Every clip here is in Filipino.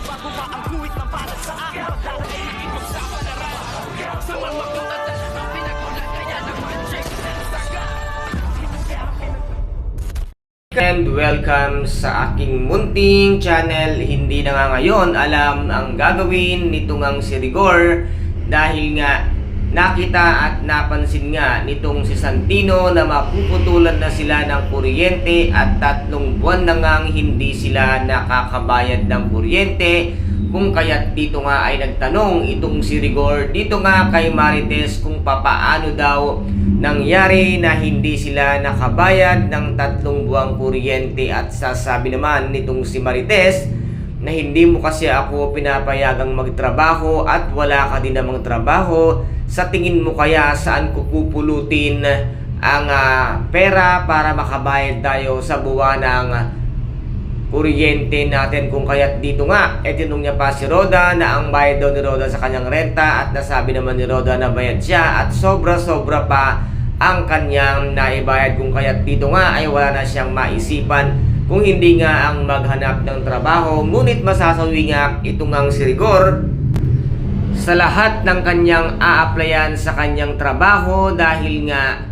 Ang guhit na para sa akin Pagdadaig ipagsapalaran Sa mga katatan Ang pinagulat kaya naman check Saga. And welcome sa aking munting channel. Hindi na nga ngayon alam ang gagawin nitong ang si Rigor dahil nga nakita at napansin nga nitong si Santino na mapuputulan na sila ng kuryente at tatlong buwan na ngang hindi sila nakakabayad ng kuryente. Kung kaya't dito nga ay nagtanong itong si Rigor dito nga kay Marites kung papaano daw nangyari na hindi sila nakabayad ng tatlong buwang kuryente. At sasabi naman nitong si Marites na hindi mo kasi ako pinapayagang magtrabaho at wala ka din namang trabaho sa tingin mo kaya saan ko pupulutin ang ah, pera para makabayad tayo sa buwan ng kuryente natin? Kung kaya't dito nga eh tinong niya pa si Roda na ang bayad daw ni Roda sa kanyang renta at nasabi naman ni Roda na bayad siya at sobra-sobra pa ang kanyang naibayad. Kung kaya't dito nga ay wala na siyang maisipan kung hindi nga ang maghanap ng trabaho ngunit masasawi nga itong ang si Rigor sa lahat ng kanyang a-applyan sa kanyang trabaho dahil nga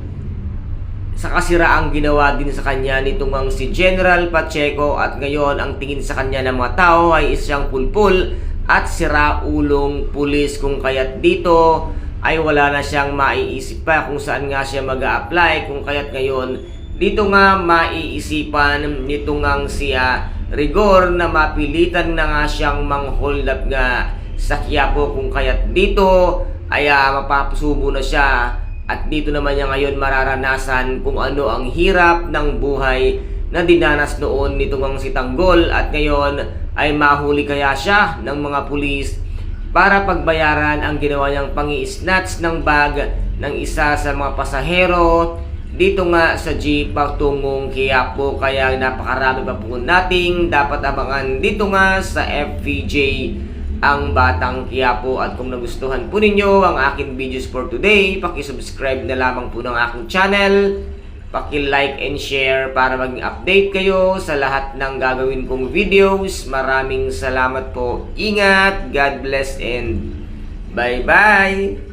sa kasiraang ginawa din sa kanya nitong ang si General Pacheco at ngayon ang tingin sa kanya ng mga tao ay isang pulpul at siraulong pulis kung kaya't dito ay wala na siyang maiisip pa kung saan nga siya mag apply kung kaya't ngayon dito nga maiisipan nitong ang siya Rigor na mapilitan na nga siyang mang-hold up nga sa Quiapo. Kung kaya't dito ay ah, mapapasubo na siya. At dito naman niya ngayon mararanasan kung ano ang hirap ng buhay na dinanas noon nitong ang si Tanggol. At ngayon ay mahuli kaya siya ng mga pulis para pagbayaran ang ginawa niyang pangi-snatch ng bag ng isa sa mga pasahero dito nga sa jeep patungong Quiapo kaya napakarami pa po nating dapat abangan dito nga sa FVJ ang Batang Quiapo at kung nagustuhan po ninyo ang aking videos for today, paki-subscribe na lamang po ng aking channel, paki-like and share para maging update kayo sa lahat ng gagawin kong videos. Maraming salamat po. Ingat, God bless and bye-bye!